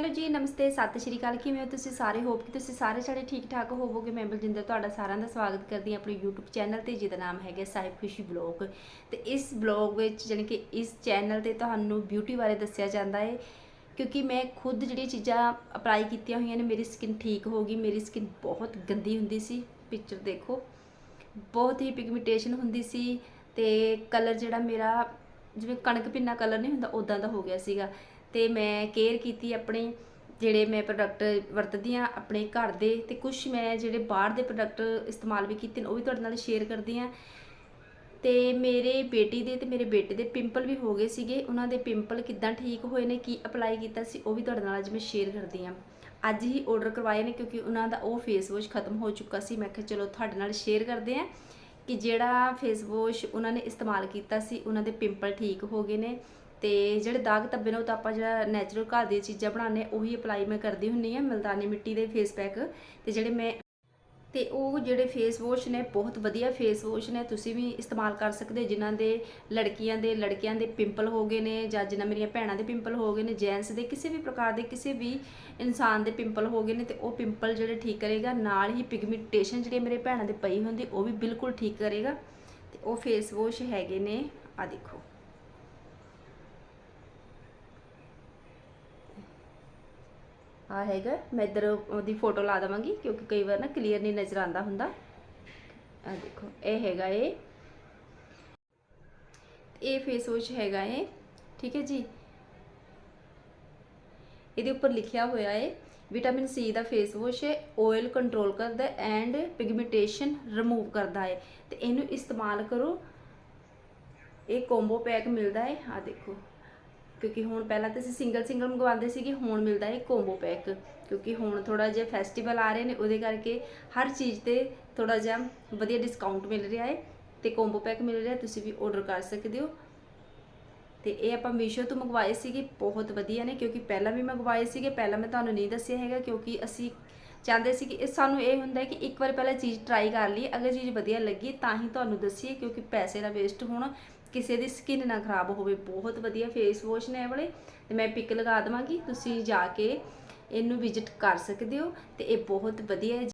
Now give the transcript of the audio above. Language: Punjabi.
ਹੈਲੋ ਜੀ, ਨਮਸਤੇ, ਸਤਿ ਸ਼੍ਰੀ ਅਕਾਲ। ਕਿਵੇਂ ਹੋ ਤੁਸੀਂ ਸਾਰੇ? ਹੋਪ ਕਿ ਤੁਸੀਂ ਸਾਰੇ ਸਾਡੇ ਠੀਕ ਠਾਕ ਹੋਵੋਗੇ। ਮੈਂ ਬਲਜਿੰਦਰ ਤੁਹਾਡਾ ਸਾਰਿਆਂ ਦਾ ਸਵਾਗਤ ਕਰਦੀ ਹਾਂ ਆਪਣੇ YouTube ਚੈਨਲ ਤੇ, ਜਿਹਦਾ ਨਾਮ ਹੈਗਾ ਸਾਹਿਬ ਖੁਸ਼ੀ ਬਲੌਗ ਤੇ ਇਸ ਬਲੌਗ ਵਿੱਚ ਜਾਣੀ ਕਿ ਇਸ ਚੈਨਲ ਤੇ ਤੁਹਾਨੂੰ ਬਿਊਟੀ ਬਾਰੇ ਦੱਸਿਆ ਜਾਂਦਾ ਹੈ, ਕਿਉਂਕਿ ਮੈਂ ਖੁਦ ਜਿਹੜੀਆਂ ਚੀਜ਼ਾਂ ਅਪਲਾਈ ਕੀਤੀਆਂ ਹੋਈਆਂ ਨੇ, ਮੇਰੀ ਸਕਿਨ ਠੀਕ ਹੋ ਗਈ, ਮੇਰੀ ਸਕਿਨ ਬਹੁਤ ਗੰਦੀ ਹੁੰਦੀ ਸੀ ਪਿਕਚਰ ਦੇਖੋ। ਬਹੁਤ ਹੀ ਪਿਗਮੈਂਟੇਸ਼ਨ ਹੁੰਦੀ ਸੀ ਤੇ ਕਲਰ ਜਿਹੜਾ ਮੇਰਾ, ਜਿਵੇਂ ਕਣਕ ਪਿੰਨਾ ਕਲਰ ਨਹੀਂ ਹੁੰਦਾ ਉਦਾਂ ਦਾ ਹੋ ਗਿਆ ਸੀਗਾ। ਤੇ ਮੈਂ ਕੇਅਰ ਕੀਤੀ ਆਪਣੇ ਜਿਹੜੇ ਮੈਂ ਪ੍ਰੋਡਕਟ ਵਰਤਦੀ ਆ ਆਪਣੇ ਘਰ ਦੇ ਤੇ ਕੁਝ ਮੈਂ ਜਿਹੜੇ ਬਾਹਰ ਦੇ ਪ੍ਰੋਡਕਟ ਇਸਤੇਮਾਲ ਵੀ ਕੀਤੇ ਨੇ, ਉਹ ਵੀ ਤੁਹਾਡੇ ਨਾਲ ਸ਼ੇਅਰ ਕਰਦੀ ਆ ਤੇ ਮੇਰੇ ਬੇਟੀ ਦੇ ਤੇ ਮੇਰੇ ਬੇਟੇ ਦੇ ਪਿੰਪਲ ਵੀ ਹੋ ਗਏ ਸੀਗੇ, ਉਹਨਾਂ ਦੇ ਪਿੰਪਲ ਕਿੱਦਾਂ ਠੀਕ ਹੋਏ ਨੇ, ਕੀ ਅਪਲਾਈ ਕੀਤਾ ਸੀ, ਉਹ ਵੀ ਤੁਹਾਡੇ ਨਾਲ ਅੱਜ ਮੈਂ ਸ਼ੇਅਰ ਕਰਦੀ ਆ ਅੱਜ ਹੀ ਆਰਡਰ ਕਰਵਾਏ ਨੇ ਕਿਉਂਕਿ ਉਹਨਾਂ ਦਾ ਉਹ ਫੇਸ ਵਾਸ਼ ਖਤਮ ਹੋ ਚੁੱਕਾ ਸੀ, ਮੈਂ ਕਿਹਾ ਚਲੋ ਤੁਹਾਡੇ ਨਾਲ ਸ਼ੇਅਰ ਕਰਦੇ ਆ ਕਿ ਜਿਹੜਾ ਫੇਸ ਵਾਸ਼ ਉਹਨਾਂ ਨੇ ਇਸਤੇਮਾਲ ਕੀਤਾ ਸੀ, ਉਹਨਾਂ ਦੇ ਪਿੰਪਲ ਠੀਕ ਹੋ ਗਏ ਨੇ। ਤੇ ਜਿਹੜੇ ਦਾਗ ਧੱਬੇ ਨੇ ਉਹ ਤਾਂ ਆਪਾਂ ਜਿਹੜਾ ਨੈਚੁਰਲ ਘਰ ਦੀਆਂ ਚੀਜ਼ਾਂ ਬਣਾਉਂਦੇ ਉਹੀ ਅਪਲਾਈ ਮੈਂ ਕਰਦੀ ਹੁੰਨੀ ਆ ਮਲਦਾਨੀ ਮਿੱਟੀ ਦੇ ਫੇਸ ਪੈਕ ਤੇ ਜਿਹੜੇ ਮੈਂ ਤੇ ਉਹ ਜਿਹੜੇ ਫੇਸ ਵਾਸ਼ ਨੇ, ਬਹੁਤ ਵਧੀਆ ਫੇਸ ਵਾਸ਼ ਨੇ, ਤੁਸੀਂ ਵੀ ਇਸਤੇਮਾਲ ਕਰ ਸਕਦੇ ਹੋ। ਜਿਨ੍ਹਾਂ ਦੇ ਲੜਕੀਆਂ ਦੇ ਲੜਕਿਆਂ ਦੇ ਪਿੰਪਲ ਹੋ ਗਏ ਨੇ, ਜਾਂ ਜਿਨ੍ਹਾਂ ਮੇਰੀਆਂ ਭੈਣਾਂ ਦੇ ਪਿੰਪਲ ਹੋ ਗਏ ਨੇ ਜੈਂਟਸ ਦੇ, ਕਿਸੇ ਵੀ ਪ੍ਰਕਾਰ ਦੇ ਕਿਸੇ ਵੀ ਇਨਸਾਨ ਦੇ ਪਿੰਪਲ ਹੋ ਗਏ ਨੇ, ਤੇ ਉਹ ਪਿੰਪਲ ਜਿਹੜੇ ਠੀਕ ਕਰੇਗਾ। ਨਾਲ ਹੀ ਪਿਗਮੈਂਟੇਸ਼ਨ ਜਿਹੜੀ ਮੇਰੇ ਭੈਣਾਂ ਦੇ ਪਈ ਹੁੰਦੀ, ਉਹ ਵੀ ਬਿਲਕੁਲ ਠੀਕ ਕਰੇਗਾ। ਤੇ ਉਹ ਫੇਸ ਵਾਸ਼ ਹੈਗੇ ਨੇ ਆ ਦੇਖੋ। ਆ ਹੈਗਾ। ਮੈਂ ਇੱਧਰ ਉਹਦੀ ਫੋਟੋ ਲਾ ਦਵਾਂਗੀ, ਕਿਉਂਕਿ ਕਈ ਵਾਰ ਨਾ ਕਲੀਅਰ ਨਹੀਂ ਨਜ਼ਰ ਆਉਂਦਾ ਹੁੰਦਾ। ਆ ਦੇਖੋ, ਇਹ ਹੈਗਾ ਇਹ। ਇਹ ਫੇਸ ਵਾਸ਼ ਹੈਗਾ ਇਹ, ਠੀਕ ਹੈ ਜੀ? ਇਹਦੇ ਉੱਪਰ ਲਿਖਿਆ ਹੋਇਆ ਹੈ ਵਿਟਾਮਿਨ ਸੀ ਦਾ ਫੇਸ ਵਾਸ਼ ਹੈ ਆਇਲ ਕੰਟਰੋਲ ਕਰਦਾ ਐਂਡ ਪਿਗਮੈਂਟੇਸ਼ਨ ਰਿਮੂਵ ਕਰਦਾ ਹੈ। ਤੇ ਇਹਨੂੰ ਇਸਤੇਮਾਲ ਕਰੋ। ਇਹ ਕੰਬੋ ਪੈਕ ਮਿਲਦਾ ਹੈ। ਆ ਦੇਖੋ। ਕਿਉਂਕਿ ਹੁਣ ਪਹਿਲਾਂ ਤਾਂ ਅਸੀਂ ਸਿੰਗਲ ਸਿੰਗਲ ਮੰਗਵਾਉਂਦੇ ਸੀਗੇ, ਹੁਣ ਮਿਲਦਾ ਹੈ ਕੰਬੋ ਪੈਕ ਕਿਉਂਕਿ ਹੁਣ ਥੋੜਾ ਜਿਹਾ ਫੈਸਟੀਵਲ ਆ ਰਹੇ ਨੇ, ਉਹਦੇ ਕਰਕੇ ਹਰ ਚੀਜ਼ ਤੇ ਥੋੜਾ ਜਿਹਾ ਵਧੀਆ ਡਿਸਕਾਊਂਟ ਮਿਲ ਰਿਹਾ ਹੈ ਤੇ ਕੰਬੋ ਪੈਕ ਮਿਲ ਰਿਹਾ, ਤੁਸੀਂ ਵੀ ਆਰਡਰ ਕਰ ਸਕਦੇ ਹੋ। ਤੇ ਇਹ ਆਪਾਂ ਮੀਸ਼ੋ ਤੋਂ ਮੰਗਵਾਏ ਸੀਗੇ, ਬਹੁਤ ਵਧੀਆ ਨੇ ਕਿਉਂਕਿ ਪਹਿਲਾਂ ਵੀ ਮੰਗਵਾਏ ਸੀਗੇ, ਪਹਿਲਾਂ ਮੈਂ ਤੁਹਾਨੂੰ ਨਹੀਂ ਦੱਸਿਆ ਹੈਗਾ ਕਿਉਂਕਿ ਅਸੀਂ ਚਾਹੁੰਦੇ ਸੀ ਕਿ ਇਹ ਸਾਨੂੰ ਇਹ ਹੁੰਦਾ ਕਿ ਇੱਕ ਵਾਰ ਪਹਿਲਾਂ ਚੀਜ਼ ਟਰਾਈ ਕਰ ਲਈਏ, ਅਗਰ ਚੀਜ਼ ਵਧੀਆ ਲੱਗੀ ਤਾਂ ਹੀ ਤੁਹਾਨੂੰ ਦੱਸੀਏ ਕਿਉਂਕਿ ਪੈਸੇ ਦਾ ਵੇਸਟ ਹੋਣਾ ਕਿਸੇ ਦੀ ਸਕਿਨ ਨਾ ਖਰਾਬ ਹੋਵੇ, ਬਹੁਤ ਵਧੀਆ ਫੇਸ ਵਾਸ਼ ਨੇ ਇਹ ਵਾਲੇ। ਤੇ ਮੈਂ ਪਿਕ ਲਗਾ ਦਵਾਂਗੀ, ਤੁਸੀਂ ਜਾ ਕੇ ਇਹਨੂੰ ਵਿਜ਼ਿਟ ਕਰ ਸਕਦੇ ਹੋ ਤੇ ਇਹ ਬਹੁਤ ਵਧੀਆ